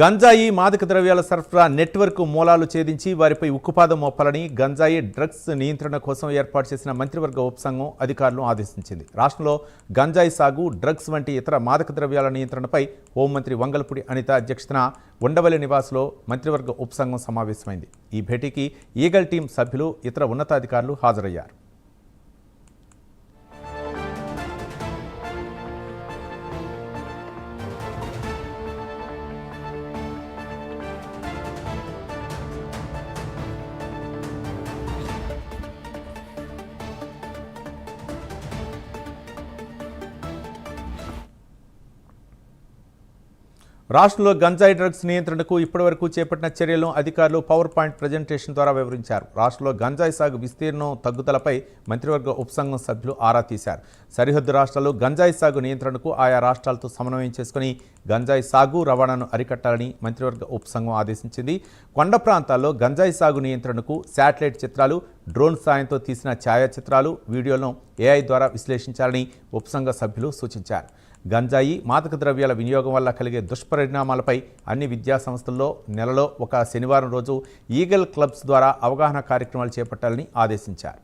గంజాయి మాదక ద్రవ్యాల సరఫరా నెట్వర్క్ మూలాలు ఛేదించి వారిపై ఉక్కుపాదం మోపాలని గంజాయి డ్రగ్స్ నియంత్రణ కోసం ఏర్పాటు చేసిన మంత్రివర్గ ఉపసంఘం అధికారులను ఆదేశించింది. రాష్ట్రంలో గంజాయి సాగు డ్రగ్స్ వంటి ఇతర మాదక ద్రవ్యాల నియంత్రణపై హోంమంత్రి వంగలపూడి అనిత అధ్యక్షతన ఉండవల్లి నివాస్లో మంత్రివర్గ ఉపసంఘం సమావేశమైంది. ఈ భేటీకి ఈగల్ టీం సభ్యులు ఇతర ఉన్నతాధికారులు హాజరయ్యారు. రాష్ట్రంలో గంజాయి డ్రగ్స్ నియంత్రణకు ఇప్పటివరకు చేపట్టిన చర్యలను అధికారులు పవర్ పాయింట్ ప్రజెంటేషన్ ద్వారా వివరించారు. రాష్ట్రంలో గంజాయి సాగు విస్తీర్ణం తగ్గుదలపై మంత్రివర్గ ఉపసంఘం సభ్యులు ఆరా తీశారు. సరిహద్దు రాష్ట్రాల్లో గంజాయి సాగు నియంత్రణకు ఆయా రాష్ట్రాలతో సమన్వయం చేసుకుని గంజాయి సాగు రవాణాను అరికట్టాలని మంత్రివర్గ ఉపసంఘం ఆదేశించింది. కొండ ప్రాంతాల్లో గంజాయి సాగు నియంత్రణకు శాటిలైట్ చిత్రాలు డ్రోన్ సాయంతో తీసిన ఛాయాచిత్రాలు వీడియోలను ఏఐ ద్వారా విశ్లేషించాలని ఉపసంఘ సభ్యులు సూచించారు. గంజాయి మాదక ద్రవ్యాల వినియోగం వల్ల కలిగే దుష్పరిణామాలపై అన్ని విద్యా సంస్థల్లో నెలలో ఒక శనివారం రోజు ఈగల్ క్లబ్స్ ద్వారా అవగాహన కార్యక్రమాలు చేపట్టాలని ఆదేశించారు.